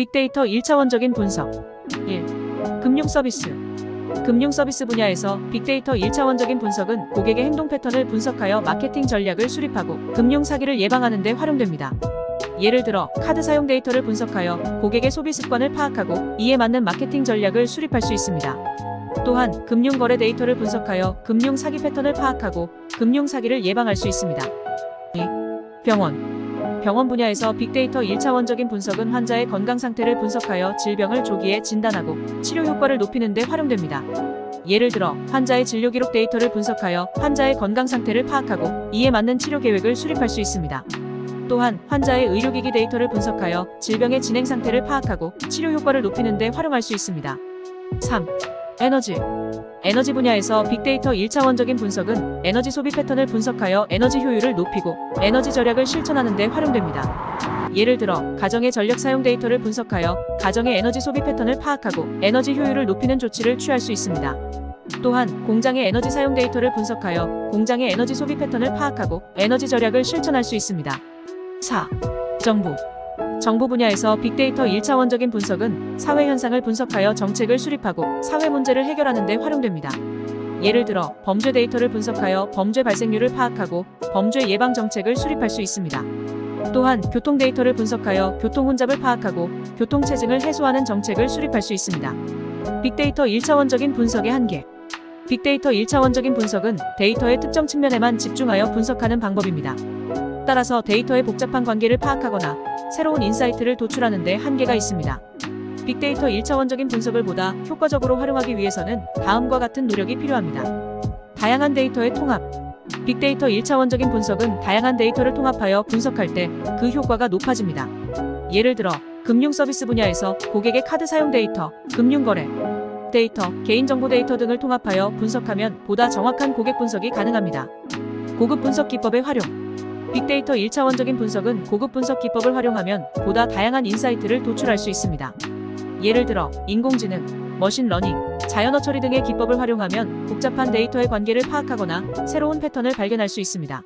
빅데이터 1차원적인 분석 1. 금융 서비스 금융 서비스 분야에서 빅데이터 1차원적인 분석은 고객의 행동 패턴을 분석하여 마케팅 전략을 수립하고 금융 사기를 예방하는 데 활용됩니다. 예를 들어 카드 사용 데이터를 분석하여 고객의 소비 습관을 파악하고 이에 맞는 마케팅 전략을 수립할 수 있습니다. 또한 금융 거래 데이터를 분석하여 금융 사기 패턴을 파악하고 금융 사기를 예방할 수 있습니다. 2. 병원 병원 분야에서 빅데이터 1차원적인 분석은 환자의 건강 상태를 분석하여 질병을 조기에 진단하고 치료 효과를 높이는 데 활용됩니다. 예를 들어 환자의 진료 기록 데이터를 분석하여 환자의 건강 상태를 파악하고 이에 맞는 치료 계획을 수립할 수 있습니다. 또한 환자의 의료기기 데이터를 분석하여 질병의 진행 상태를 파악하고 치료 효과를 높이는 데 활용할 수 있습니다. 3. 에너지 에너지 분야에서 빅데이터 1차원적인 분석은 에너지 소비 패턴을 분석하여 에너지 효율을 높이고 에너지 절약을 실천하는 데 활용됩니다. 예를 들어 가정의 전력 사용 데이터를 분석하여 가정의 에너지 소비 패턴을 파악하고 에너지 효율을 높이는 조치를 취할 수 있습니다. 또한 공장의 에너지 사용 데이터를 분석하여 공장의 에너지 소비 패턴을 파악하고 에너지 절약을 실천할 수 있습니다. 4. 정부 정부 분야에서 빅데이터 1차원적인 분석은 사회 현상을 분석하여 정책을 수립하고 사회 문제를 해결하는 데 활용됩니다. 예를 들어 범죄 데이터를 분석하여 범죄 발생률을 파악하고 범죄 예방 정책을 수립할 수 있습니다. 또한 교통 데이터를 분석하여 교통 혼잡을 파악하고 교통 체증을 해소하는 정책을 수립할 수 있습니다. 빅데이터 1차원적인 분석의 한계 빅데이터 1차원적인 분석은 데이터의 특정 측면에만 집중하여 분석하는 방법입니다. 따라서 데이터의 복잡한 관계를 파악하거나 새로운 인사이트를 도출하는 데 한계가 있습니다. 빅데이터 1차원적인 분석을 보다 효과적으로 활용하기 위해서는 다음과 같은 노력이 필요합니다. 다양한 데이터의 통합. 빅데이터 1차원적인 분석은 다양한 데이터를 통합하여 분석할 때 그 효과가 높아집니다. 예를 들어 금융 서비스 분야에서 고객의 카드 사용 데이터, 금융 거래 데이터, 개인정보 데이터 등을 통합하여 분석하면 보다 정확한 고객 분석이 가능합니다. 고급 분석 기법의 활용. 빅데이터 1차원적인 분석은 고급 분석 기법을 활용하면 보다 다양한 인사이트를 도출할 수 있습니다. 예를 들어 인공지능, 머신러닝, 자연어 처리 등의 기법을 활용하면 복잡한 데이터의 관계를 파악하거나 새로운 패턴을 발견할 수 있습니다.